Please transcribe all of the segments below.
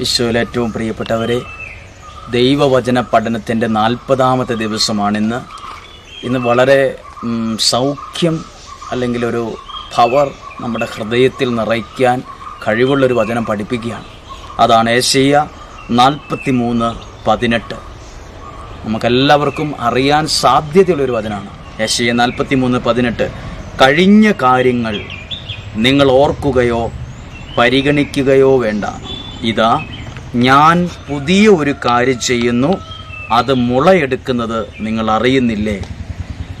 ഈശോയിൽ ഏറ്റവും പ്രിയപ്പെട്ടവരെ ദൈവവചന പഠനത്തിന്റെ നാൽപ്പതാമത്തെ ദിവസമാണിന്ന്. ഇന്ന് വളരെ സൗഖ്യം അല്ലെങ്കിൽ ഒരു പവർ നമ്മുടെ ഹൃദയത്തിൽ നിറയ്ക്കാൻ കഴിവുള്ളൊരു വചനം പഠിപ്പിക്കുകയാണ്. അതാണ് ഏഷ്യ നാൽപ്പത്തി മൂന്ന് പതിനെട്ട്. നമുക്കെല്ലാവർക്കും അറിയാൻ സാധ്യതയുള്ളൊരു വചനമാണ്. ഏഷ്യ നാൽപ്പത്തി മൂന്ന് പതിനെട്ട്. കഴിഞ്ഞ കാര്യങ്ങൾ നിങ്ങൾ ഓർക്കുകയോ പരിഗണിക്കുകയോ വേണ്ട. ഇതാ ഞാൻ പുതിയ ഒരു കാര്യം ചെയ്യുന്നു. അത് മുളയെടുക്കുന്നത് നിങ്ങൾ അറിയുന്നില്ലേ?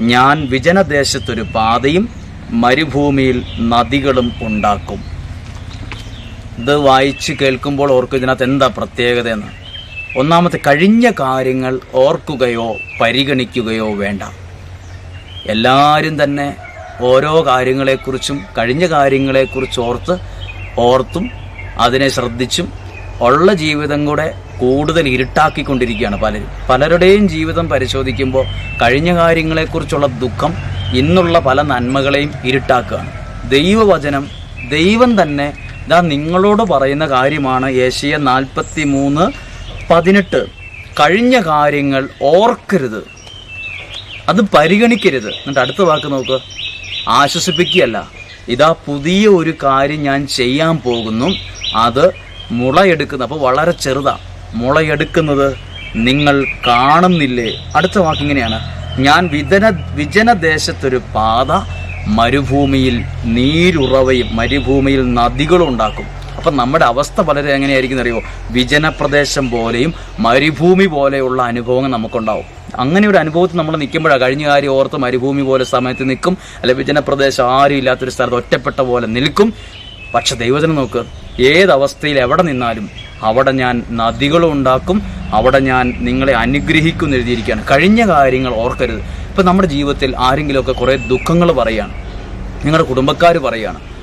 ഞാൻ വിജനദേശത്തൊരു പാതയും മരുഭൂമിയിൽ നദികളും ഉണ്ടാക്കും. ഇത് വായിച്ച് കേൾക്കുമ്പോൾ ഓർക്കും ഇതിനകത്ത് എന്താ പ്രത്യേകത എന്ന് ഒന്നാമത്തെ കഴിഞ്ഞ കാര്യങ്ങൾ ഓർക്കുകയോ പരിഗണിക്കുകയോ വേണ്ട. എല്ലാവരും തന്നെ ഓരോ കാര്യങ്ങളെക്കുറിച്ചും കഴിഞ്ഞ കാര്യങ്ങളെക്കുറിച്ച് ഓർത്ത് ഓർത്തും അതിനെ ശ്രദ്ധിച്ചും ഉള്ള ജീവിതം കൂടെ കൂടുതൽ ഇരുട്ടാക്കിക്കൊണ്ടിരിക്കുകയാണ് പലരും. പലരുടെയും ജീവിതം പരിശോധിക്കുമ്പോൾ കഴിഞ്ഞ കാര്യങ്ങളെക്കുറിച്ചുള്ള ദുഃഖം ഇന്നുള്ള പല നന്മകളെയും ഇരുട്ടാക്കുകയാണ്. ദൈവവചനം ദൈവം തന്നെ ഇതാ നിങ്ങളോട് പറയുന്ന കാര്യമാണ് ഏഷ്യ നാൽപ്പത്തി മൂന്ന് പതിനെട്ട്. കഴിഞ്ഞ കാര്യങ്ങൾ ഓർക്കരുത്. അത് പരിഗണിക്കരുത്. എന്നിട്ട് അടുത്ത വാക്ക് നോക്കുക ആശ്വസിപ്പിക്കുകയല്ല. ഇതാ പുതിയ ഒരു കാര്യം ഞാൻ ചെയ്യാൻ പോകുന്നു. അത് മുളയെടുക്കുന്ന അപ്പോൾ വളരെ ചെറുതാ. മുളയെടുക്കുന്നത് നിങ്ങൾ കാണുന്നില്ലേ? അടുത്ത വാക്ക് ഇങ്ങനെയാണ്. ഞാൻ വിജന വിജനദേശത്തൊരു പാത മരുഭൂമിയിൽ നീരുറവയും മരുഭൂമിയിൽ നദികളും ഉണ്ടാക്കും. അപ്പം നമ്മുടെ അവസ്ഥ വളരെ എങ്ങനെയായിരിക്കും അറിയോ വിജനപ്രദേശം പോലെയും മരുഭൂമി പോലെയുള്ള അനുഭവങ്ങൾ നമുക്കുണ്ടാവും. അങ്ങനെ ഒരു അനുഭവത്തിൽ നമ്മൾ നിൽക്കുമ്പോഴാണ് കഴിഞ്ഞ കാര്യം ഓർത്ത് മരുഭൂമി പോലെ സമയത്ത് നിൽക്കും. അല്ലെ വിജനപ്രദേശം ആരും ഇല്ലാത്തൊരു സ്ഥലത്ത് ഒറ്റപ്പെട്ട പോലെ നിൽക്കും. പക്ഷെ ദൈവത്തിന് നോക്ക് ഏതവസ്ഥയിൽ എവിടെ നിന്നാലും അവിടെ ഞാൻ നദികളും ഉണ്ടാക്കും. അവിടെ ഞാൻ നിങ്ങളെ അനുഗ്രഹിക്കും എഴുതിയിരിക്കുകയാണ്. കഴിഞ്ഞ കാര്യങ്ങൾ ഓർക്കരുത്. ഇപ്പം നമ്മുടെ ജീവിതത്തിൽ ആരെങ്കിലുമൊക്കെ കുറേ ദുഃഖങ്ങൾ പറയുകയാണ്. നിങ്ങളുടെ കുടുംബക്കാർ പറയുകയാണ്.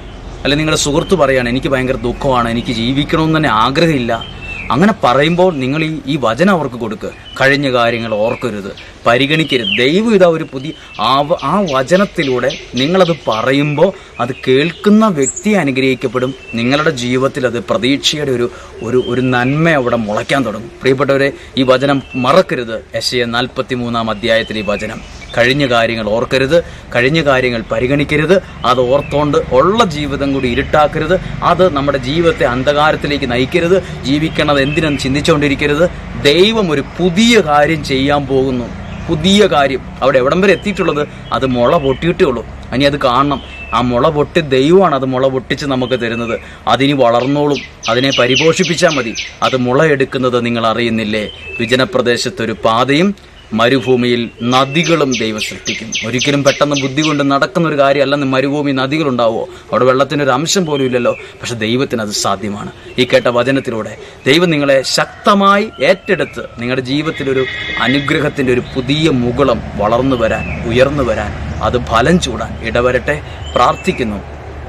അല്ലെങ്കിൽ നിങ്ങളുടെ സുഹൃത്ത് പറയുകയാണ് എനിക്ക് ഭയങ്കര ദുഃഖമാണ് എനിക്ക് ജീവിക്കണമെന്ന് തന്നെ ആഗ്രഹമില്ല. അങ്ങനെ പറയുമ്പോൾ നിങ്ങൾ ഈ ഈ വചനം അവർക്ക് കൊടുക്കുക കഴിഞ്ഞ കാര്യങ്ങൾ ഓർക്കരുത്. പരിഗണിക്കരുത്. ദൈവം ഇതാ ഒരു പുതിയ ആ ആ വചനത്തിലൂടെ നിങ്ങളത് പറയുമ്പോൾ അത് കേൾക്കുന്ന വ്യക്തി അനുഗ്രഹിക്കപ്പെടും. നിങ്ങളുടെ ജീവിതത്തിൽ അത് പ്രതീക്ഷയുടെ ഒരു ഒരു ഒരു നന്മ അവിടെ മുളയ്ക്കാൻ തുടങ്ങും. പ്രിയപ്പെട്ടവരെ ഈ വചനം മറക്കരുത്. യശയ നാൽപ്പത്തി മൂന്നാം അധ്യായത്തിൽ ഈ വചനം. കഴിഞ്ഞ കാര്യങ്ങൾ ഓർക്കരുത്. കഴിഞ്ഞ കാര്യങ്ങൾ പരിഗണിക്കരുത്. അത് ഓർത്തോണ്ട് ഉള്ള ജീവിതം കൂടി ഇരുട്ടാക്കരുത്. അത് നമ്മുടെ ജീവിതത്തെ അന്ധകാരത്തിലേക്ക് നയിക്കരുത്. ജീവിക്കണത് എന്തിനും ചിന്തിച്ചുകൊണ്ടിരിക്കരുത് ദൈവം ഒരു പുതിയ കാര്യം ചെയ്യാൻ പോകുന്നു. പുതിയ കാര്യം. അവിടെ എവിടം വരെ എത്തിയിട്ടുള്ളത്? അത് മുള പൊട്ടിയിട്ടേ ഉള്ളൂ. ഇനി അത് കാണണം. ആ മുള പൊട്ടി ദൈവമാണ് അത് മുള പൊട്ടിച്ച് നമുക്ക് തരുന്നത്. അതിനി വളർന്നോളും. അതിനെ പരിപോഷിപ്പിച്ചാൽ മതി. അത് മുളയെടുക്കുന്നത് നിങ്ങൾ അറിയുന്നില്ലേ? വിജനപ്രദേശത്തൊരു പാതയും മരുഭൂമിയിൽ നദികളും ദൈവം സൃഷ്ടിക്കും ഒരിക്കലും പെട്ടെന്ന് ബുദ്ധി കൊണ്ട് നടക്കുന്ന ഒരു കാര്യമല്ലെന്ന് മരുഭൂമി നദികളുണ്ടാവോ അവിടെ വെള്ളത്തിനൊരു അംശം പോലും ഇല്ലല്ലോ. പക്ഷെ ദൈവത്തിന് അത് സാധ്യമാണ്. ഈ കേട്ട വചനത്തിലൂടെ ദൈവം നിങ്ങളെ ശക്തമായി ഏറ്റെടുത്ത് നിങ്ങളുടെ ജീവിതത്തിലൊരു അനുഗ്രഹത്തിന്റെ ഒരു പുതിയ മുകളം വളർന്നു വരാൻ ഉയർന്നു വരാൻ അത് ഫലം ചൂടാൻ ഇടവരട്ടെ. പ്രാർത്ഥിക്കുന്നു.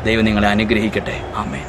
ദൈവം നിങ്ങളെ അനുഗ്രഹിക്കട്ടെ. ആമേൻ.